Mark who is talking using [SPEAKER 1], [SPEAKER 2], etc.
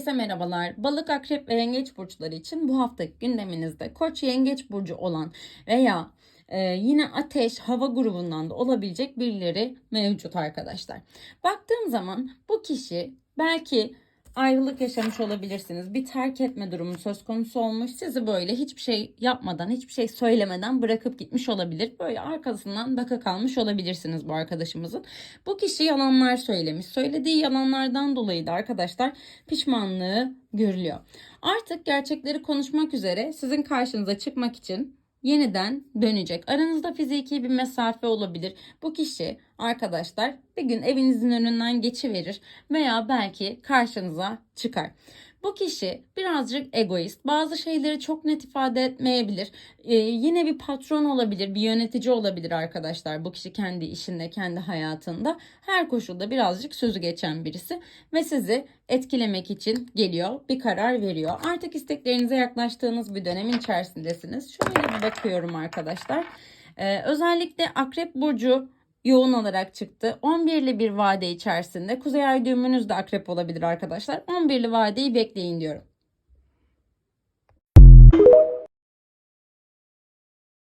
[SPEAKER 1] Herkese merhabalar. Balık, akrep ve yengeç burçları için bu haftaki gündeminizde koç yengeç burcu olan veya e, yine ateş hava grubundan da olabilecek birileri mevcut arkadaşlar. Baktığım zaman bu kişi belki ayrılık yaşamış olabilirsiniz. Bir terk etme durumu söz konusu olmuş. Sizi böyle hiçbir şey yapmadan, hiçbir şey söylemeden bırakıp gitmiş olabilir. Böyle arkasından baka kalmış olabilirsiniz bu arkadaşımızın. Bu kişi yalanlar söylemiş. Söylediği yalanlardan dolayı da arkadaşlar pişmanlığı görülüyor. Artık gerçekleri konuşmak üzere sizin karşınıza çıkmak için yeniden dönecek. Aranızda fiziki bir mesafe olabilir. Bu kişi arkadaşlar bir gün evinizin önünden geçiverir veya belki karşınıza çıkar. Bu kişi birazcık egoist. Bazı şeyleri çok net ifade etmeyebilir. Ee, yine bir patron olabilir, bir yönetici olabilir arkadaşlar. Bu kişi kendi işinde, kendi hayatında her koşulda birazcık sözü geçen birisi ve sizi etkilemek için geliyor, bir karar veriyor. Artık isteklerinize yaklaştığınız bir dönemin içerisindesiniz. Şöyle bir bakıyorum arkadaşlar. Ee, özellikle Akrep Burcu yoğun olarak çıktı. 11'li bir vade içerisinde Kuzey Ay düğümünüz de akrep olabilir arkadaşlar. 11'li vadeyi bekleyin diyorum.